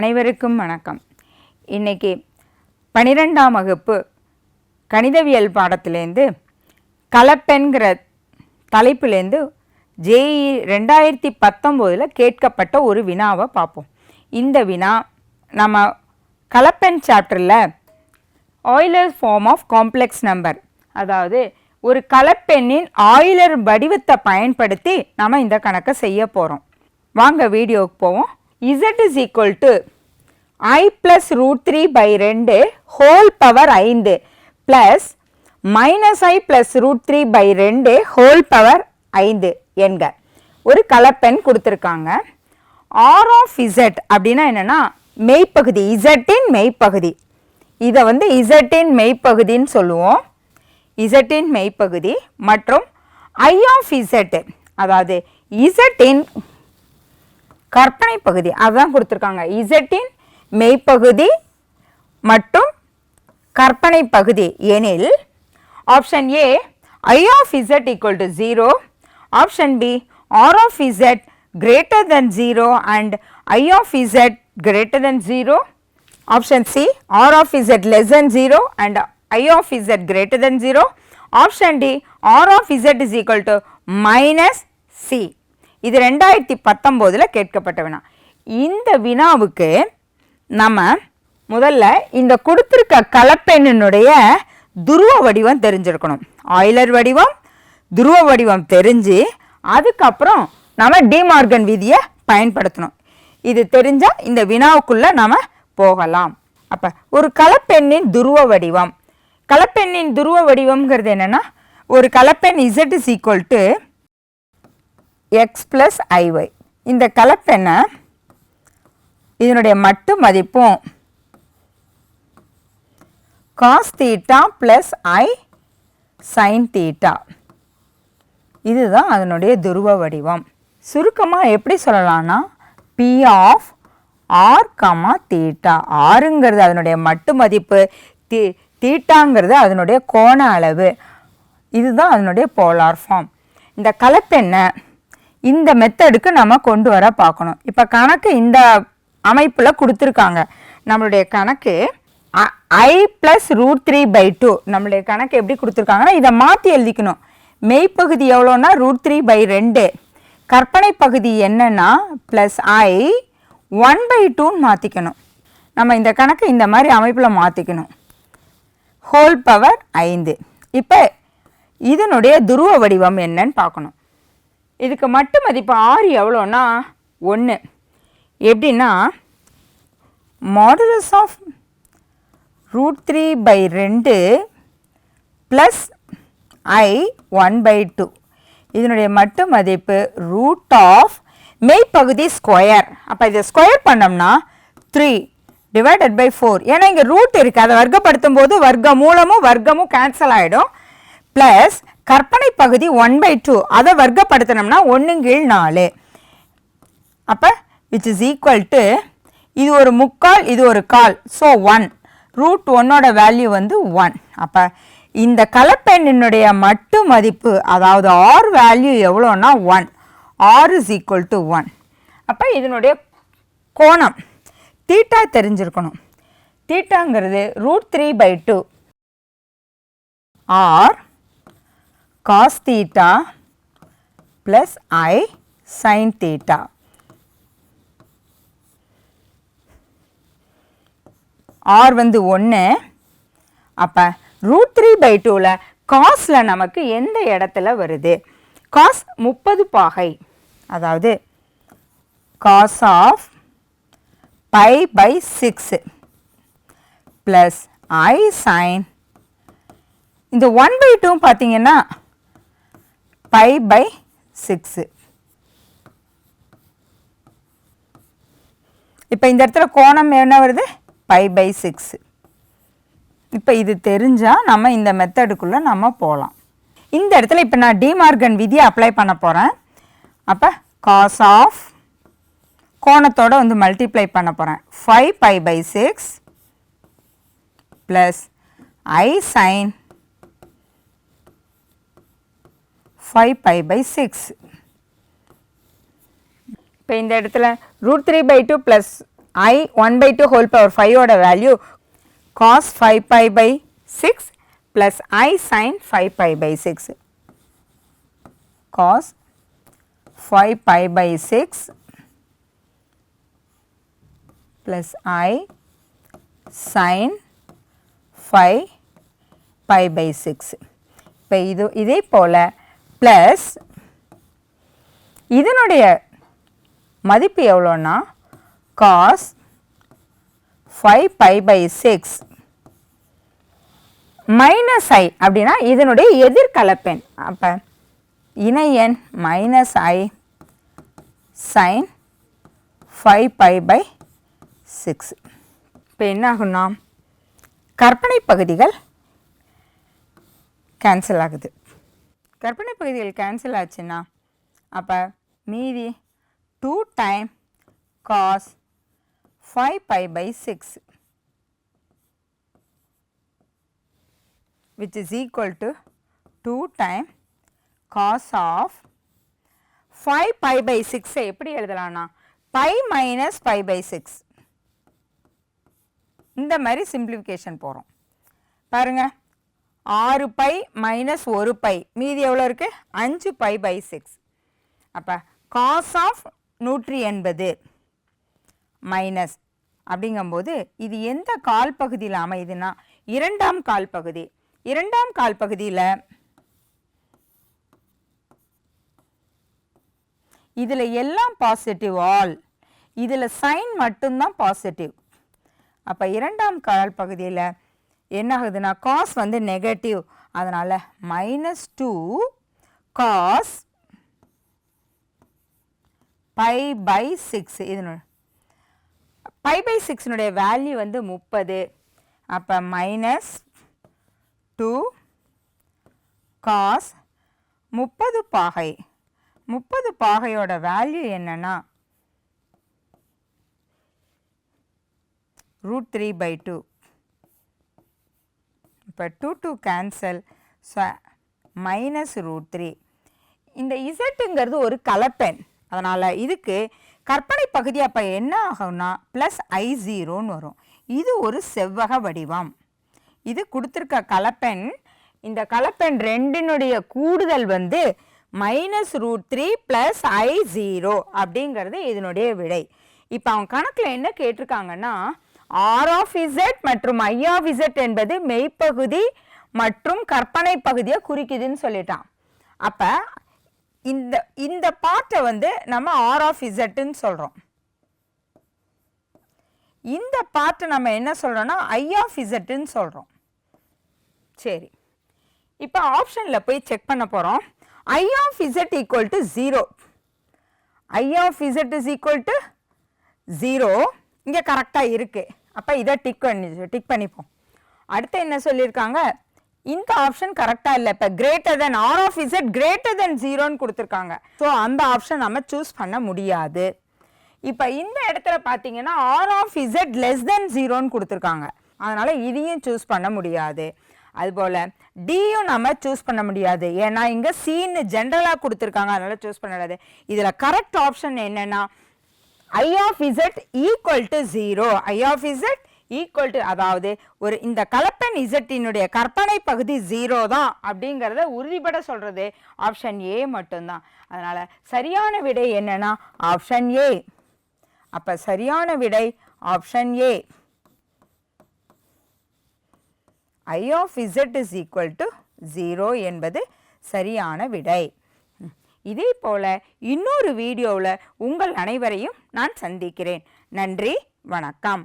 அனைவருக்கும் வணக்கம். இன்னைக்கு பன்னிரெண்டாம் வகுப்பு கணிதவியல் பாடத்திலேருந்து கலப்பென்கிற தலைப்புலேருந்து ஜேஇ ரெண்டாயிரத்தி பத்தொம்போதில் கேட்கப்பட்ட ஒரு வினாவை பார்ப்போம். இந்த வினா நம்ம கலப்பென் சாப்டரில் Euler form of complex number அதாவது ஒரு கலப்பெண்ணின் ஆயிலர் வடிவத்தை பயன்படுத்தி நம்ம இந்த கணக்கை செய்ய போகிறோம் வாங்க வீடியோவுக்கு போவோம். Z is equal to I plus root three by ரெண்டு ஹோல் பவர் ஐந்து plus minus I plus root three by ரெண்டு ஹோல் பவர் ஐந்து என்க. ஒரு கலப்பெண் கொடுத்துருக்காங்க. ஆர் ஆஃப் இசட் அப்படின்னா என்னென்னா மெய்ப்பகுதி இசட்டின் மெய்ப்பகுதி. இதை வந்து இசட்டின் மெய்ப்பகுதின்னு சொல்லுவோம். இசட்டின் மெய்ப்பகுதி மற்றும் ஐ ஆஃப் இசட் அதாவது இசட்டின் கற்பனை பகுதி. அதுதான் கொடுத்துருக்காங்க. இசட்டின் மெய்ப்பகுதி மற்றும் கற்பனை பகுதி. எனில் option A I of Z equal to zero option B R of Z greater than zero and I of Z greater than zero option C R of Z less than zero and I of Z greater than zero option D R of Z is equal to minus C இது ரெண்டாயிரத்தி பத்தொம்போதில் கேட்கப்பட்ட வினா. இந்த வினாவுக்கு நம்ம முதல்ல இந்த கொடுத்துருக்க கலப்பெண்ணினுடைய துருவ வடிவம் தெரிஞ்சிருக்கணும். ஆயிலர் வடிவம் துருவ வடிவம் தெரிஞ்சு அதுக்கப்புறம் நம்ம டிமார்கன் விதியை பயன்படுத்தணும். இது தெரிஞ்சால் இந்த வினாவுக்குள்ளே நம்ம போகலாம். அப்போ ஒரு கலப்பெண்ணின் துருவ வடிவம். கலப்பெண்ணின் துருவ வடிவம்ங்கிறது என்னென்னா ஒரு கலப்பெண் Z is equal to X plus I Y இந்த கலப்பெண்ணை இதனுடைய மட்டு மதிப்பும் cos theta plus I sine theta இதுதான் அதனுடைய துருவ வடிவம். சுருக்கமாக எப்படி சொல்லலாம்னா P of R comma theta ஆறுங்கிறது அதனுடைய மட்டு மதிப்பு. தீ தீட்டாங்கிறது அதனுடைய கோண அளவு. இதுதான் அதனுடைய போலார் ஃபார்ம் இந்த கலப்பெண்ணை இந்த மெத்தடுக்கு நம்ம கொண்டு வர பார்க்கணும். இப்போ கணக்கு இந்த அமைப்பில் கொடுத்துருக்காங்க. நம்மளுடைய கணக்கு i plus root three by two நம்மளுடைய கணக்கு எப்படி கொடுத்துருக்காங்கன்னா இதை மாற்றி எழுதிக்கணும். மெய்ப்பகுதி எவ்வளோன்னா ரூட் த்ரீ பை ரெண்டு. கற்பனை பகுதி என்னன்னா ப்ளஸ் ஐ ஒன் பை டூன்னு மாற்றிக்கணும் நம்ம இந்த கணக்கு இந்த மாதிரி அமைப்பில் மாற்றிக்கணும் ஹோல் பவர் ஐந்து. இப்போ இதனுடைய துருவ வடிவம் என்னன்னு பார்க்கணும். இதுக்கு மட்டு மதிப்பு ஆறு எவ்வளோன்னா ஒன்று எப்படின்னா modulus of root three by ரெண்டு plus I one by two இதனுடைய மட்டு மதிப்பு ரூட் ஆஃப் மெய்ப்பகுதி ஸ்கொயர் அப்போ இதை ஸ்கொயர் பண்ணோம்னா த்ரீ டிவைடட் பை ஃபோர் ஏன்னா இங்கே ரூட் இருக்குது அதை வர்க்கப்படுத்தும் போது வர்க்க மூலமும் வர்க்கமும் கேன்சல் ஆகிடும் ப்ளஸ் கற்பனை பகுதி ஒன் பை டூ அதை வர்க்கப்படுத்தினோம்னா ஒன்று கீழ் நாலு. அப்போ விச் இஸ் ஈக்குவல் டு இது ஒரு முக்கால் இது ஒரு கால். ஸோ ஒன் ரூட் ஒன்னோட வேல்யூ வந்து ஒன் அப்போ இந்த கலப்பெண்ணினுடைய மட்டு மதிப்பு அதாவது R value எவ்வளோன்னா one R is equal to one அப்போ இதனுடைய கோணம். தீட்டா தெரிஞ்சிருக்கணும். தீட்டாங்கிறது root three by two R cos theta plus I sine theta R வந்து ஒன்று அப்போ ரூட் த்ரீ பை டூவில் cosல நமக்கு எந்த இடத்துல வருது? காஸ் முப்பது பாகை. அதாவது cos of pi by six plus I sine இந்த ஒன் பை டூ பார்த்தீங்கன்னா பை பை சிக்ஸு இப்போ இந்த இடத்துல கோணம் என்ன வருது? பை பை சிக்ஸு இப்போ இது தெரிஞ்சால் நம்ம இந்த மெத்தடுக்குள்ளே நம்ம போகலாம் இந்த இடத்துல இப்போ நான் டிமார்கன் விதியை அப்ளை பண்ண போகிறேன் அப்போ காஸ் ஆஃப் கோணத்தோட வந்து மல்டிப்ளை பண்ண போகிறேன் five pi by six plus I sine five pi by six இப்போ இந்த இடத்துல root three by two plus I one by two whole power ஃபைவோட value cos five pi by six plus I sine five pi by six cos five pi by six plus I sine five pi by six இப்போ இது இதே போல் plus இதனுடைய மதிப்பு எவ்வளோன்னா cos five pi by six minus I அப்படின்னா இதனுடைய எதிர்கலப்பெண். அப்போ இணை எண் minus I sine five pi by six இப்போ என்ன ஆகும்னா கற்பனை பகுதிகள் கேன்சல் ஆகுது. கற்பனை பகுதிகள் கேன்சல் ஆச்சுன்னா அப்போ மீதி two time cos five pi by six which is equal to 2 time cos of 5 pi by 6 எப்படி எழுதலாம்னா pi minus pi by 6 இந்த மாதிரி simplification போகிறோம் பாருங்கள் ஆறு பை மைனஸ் ஒரு பை. மீதி எவ்வளோ இருக்குது அஞ்சு பை பை சிக்ஸ் அப்போ காஸ் ஆஃப் நூற்றி எண்பது மைனஸ் அப்படிங்கும்போது இது எந்த கால் பகுதியில் அமையுதுன்னா இரண்டாம் கால் பகுதி. இரண்டாம் கால் பகுதியில் இதில் எல்லாம் பாசிட்டிவ் ஆல் இதில் சைன் மட்டும்தான் பாசிட்டிவ் அப்போ இரண்டாம் கால் பகுதியில் என்ன ஆகுதுன்னா காஸ் வந்து நெகட்டிவ் அதனால் minus two cos pi by six இதனோட பை பை சிக்ஸினுடைய வேல்யூ வந்து முப்பது. அப்போ மைனஸ் டூ காஸ் முப்பது பாகை. முப்பது பாகையோட வேல்யூ என்னன்னா ரூட் த்ரீ பை டூ இப்போ two two cancel so minus root three இந்த இசட்டுங்கிறது ஒரு கலப்பெண். அதனால் இதுக்கு கற்பனை பகுதி அப்போ என்ன ஆகும்னா ப்ளஸ் ஐ ஜீரோன்னு வரும். இது ஒரு செவ்வக வடிவம். இது கொடுத்துருக்க கலப்பெண். இந்த கலப்பெண் ரெண்டினுடைய கூடுதல் வந்து minus root three plus I zero அப்படிங்கிறது இதனுடைய விடை. இப்போ அவங்க கணக்கில் என்ன கேட்டிருக்காங்கன்னா ஆர் ஆஃப் இசட் மற்றும் ஐ ஆஃப் இசட் என்பது மெய்ப்பகுதி மற்றும் கற்பனை பகுதியை குறிக்குதுன்னு சொல்லிட்டான். அப்போ இந்த இந்த பார்ட்டை வந்து நம்ம ஆர் ஆஃப் இசட்டுன்னு சொல்கிறோம் இந்த பார்ட்டை நம்ம என்ன சொல்கிறோன்னா ஐ ஆஃப் இசட்டுன்னு சொல்கிறோம் சரி. இப்போ ஆப்ஷனில் போய் செக் பண்ண போகிறோம் I of Z equal to zero I of Z is equal to zero இங்கே கரெக்டாக இருக்குது அப்போ இதை டிக் பண்ணி டிக் பண்ணிப்போம். அடுத்து என்ன சொல்லியிருக்காங்க? இந்த ஆப்ஷன் கரெக்டாக இல்லை. இப்போ greater than R of Z greater than ஜீரோன்னு கொடுத்துருக்காங்க. ஸோ அந்த ஆப்ஷன் நம்ம சூஸ் பண்ண முடியாது. இப்போ இந்த இடத்துல பார்த்தீங்கன்னா R of Z less than ஜீரோன்னு கொடுத்துருக்காங்க. அதனால் இதையும் சூஸ் பண்ண முடியாது. அதுபோல் டியும் நம்ம சூஸ் பண்ண முடியாது. ஏன்னா இங்கே சீன்னு ஜென்ரலாக கொடுத்துருக்காங்க. அதனால் சூஸ் பண்ண முடியாது. இதில் கரெக்ட் ஆப்ஷன் என்னென்னா I of Z equal to zero I of Z equal to அதாவது ஒரு இந்த கலப்பெண் இசட்டினுடைய கற்பனை பகுதி ஜீரோ தான் அப்படிங்கிறத உறுதிப்பட சொல்கிறது ஆப்ஷன் ஏ மட்டும்தான். அதனால் சரியான விடை என்னன்னா ஆப்ஷன் ஏ அப்போ சரியான விடை option A I of Z is equal to zero என்பது சரியான விடை. இதே போல இன்னொரு வீடியோவில் உங்கள் அனைவரையும் நான் சந்திக்கிறேன். நன்றி வணக்கம்.